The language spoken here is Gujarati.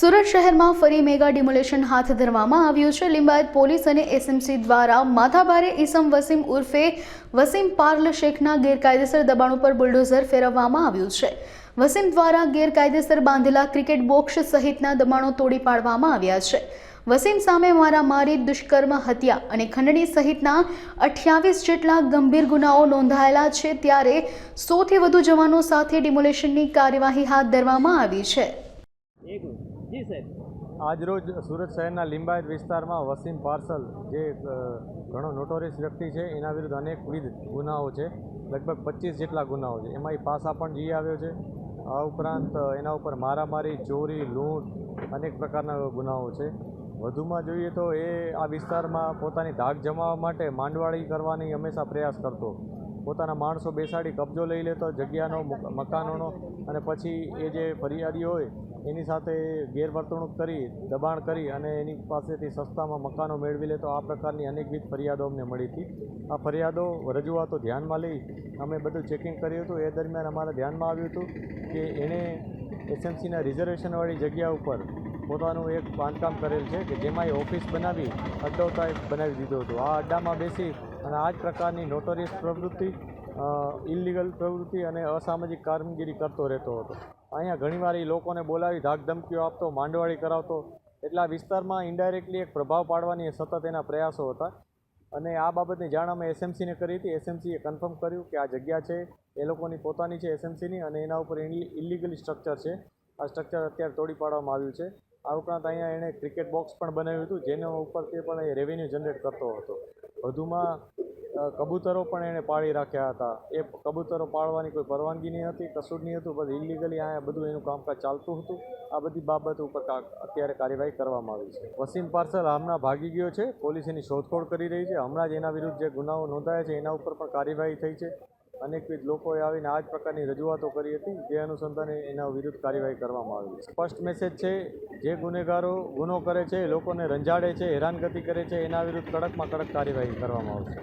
સુરત શહેરમાં ફરી મેગા ડિમોલેશન હાથ ધરવામાં આવ્યું છે. લિંબાયત પોલીસ અને એસએમસી દ્વારા માથાભારે ઈસમ વસીમ ઉર્ફે વસીમ પાર્લ શેખના ગેરકાયદેસર દબાણ ઉપર બુલડોઝર ફેરવવામાં આવ્યું છે. વસીમ દ્વારા ગેરકાયદેસર બાંધેલા ક્રિકેટ બોક્સ સહિતના દબાણો તોડી પાડવામાં આવ્યા છે. વસીમ સામે મારામારી, દુષ્કર્મ, હત્યા અને ખંડણી સહિતના અઠ્યાવીસ જેટલા ગંભીર ગુનાઓ નોંધાયેલા છે. ત્યારે સોથી વધુ જવાનો સાથે ડિમોલેશનની કાર્યવાહી હાથ ધરવામાં આવી છે. જી સાહેબ. આજરોજ સુરત શહેરના લિંબાયત વિસ્તારમાં વસીમ પાર્સલ, જે ઘણો નોટોરિયસ વ્યક્તિ છે, એના વિરુદ્ધ અનેકવિધ ગુનાઓ છે. લગભગ પચીસ જેટલા ગુનાઓ છે. એમાં એ પાસા પણ જઈ આવ્યો છે. આ ઉપરાંત એના ઉપર મારામારી, ચોરી, લૂંટ અનેક પ્રકારના ગુનાઓ છે. વધુમાં જોઈએ તો એ આ વિસ્તારમાં પોતાની ધાક જમાવવા માટે માંડવાળી કરવાની હંમેશા પ્રયાસ કરતો. પોતાના માણસો બેસાડી કબજો લઈ લેતો, જગ્યાનો મકાનોનો અને પછી એ જે ફરિયાદી હોય, એની સાથે ગેરવર્તણૂક કરી, દબાણ કરી અને એની પાસેથી સસ્તામાં મકાનો મેળવી લેતો આ પ્રકારની અનેકવિધ ફરિયાદો અમને મળી હતી. આ ફરિયાદો રજૂઆતો ધ્યાનમાં લઈ અમે બધું ચેકિંગ કર્યું હતું. એ દરમિયાન અમારા ધ્યાનમાં આવ્યું હતું કે એણે એસએમસીના રિઝર્વેશનવાળી જગ્યા ઉપર પોતાનું એક બાંધકામ કરેલ છે કે જેમાં એ ઓફિસ બનાવી અડ્ડો બનાવી દીધો હતો. આ અડ્ડામાં બેસી અને આ જ પ્રકારની નોટોરિયસ પ્રવૃત્તિ ઇલિગલ પ્રવૃત્તિ અને અસામાજિક કામગીરી કરતો રહેતો હતો. અહીંયા ઘણીવાર એ લોકોને બોલાવી ધાકધમકીઓ આપતો, માંડવાળી કરાવતો. એટલા વિસ્તારમાં ઇન્ડાયરેક્ટલી એક પ્રભાવ પાડવાની સતત એના પ્રયાસો હતા. અને આ બાબતની જાણ અમે એસએમસીને કરી હતી. એસએમસીએ કન્ફર્મ કર્યું કે આ જગ્યા છે, એ લોકોની પોતાની છે એસએમસીની અને એના ઉપર ઇલિગલી સ્ટ્રક્ચર છે. આ સ્ટ્રક્ચર અત્યારે તોડી પાડવામાં આવ્યું છે. આ ઉપરાંત અહીંયા એણે ક્રિકેટ બોક્સ પણ બનાવ્યું હતું, જેના ઉપરથી પણ એ રેવન્યુ જનરેટ કરતો હતો. વધુમાં કબૂતરો પણ એણે પાળી રાખ્યા હતા. એ કબૂતરો પાળવાની કોઈ પરવાનગી નહીં હતી કશું નહીં હતું બધું ઇલિગલી અહીંયા બધું એનું કામકાજ ચાલતું હતું. આ બધી બાબત ઉપર અત્યારે કાર્યવાહી કરવામાં આવી છે. વસીમ પાર્સલ હમણાં ભાગી ગયો છે, પોલીસ એની શોધખોળ કરી રહી છે. હમણાં જ એના વિરુદ્ધ જે ગુનાઓ નોંધાયા છે, એના ઉપર પણ કાર્યવાહી થઈ છે. અનેકવિધ લોકોએ આવીને આ જ પ્રકારની રજૂઆતો કરી હતી, જે અનુસંધાને એના વિરુદ્ધ કાર્યવાહી કરવામાં આવી સ્પષ્ટ મેસેજ છે, જે ગુનેગારો ગુનો કરે છે, લોકોને રંજાડે છે, હેરાનગતિ કરે છે, એના વિરુદ્ધ કડકમાં કડક કાર્યવાહી કરવામાં આવશે.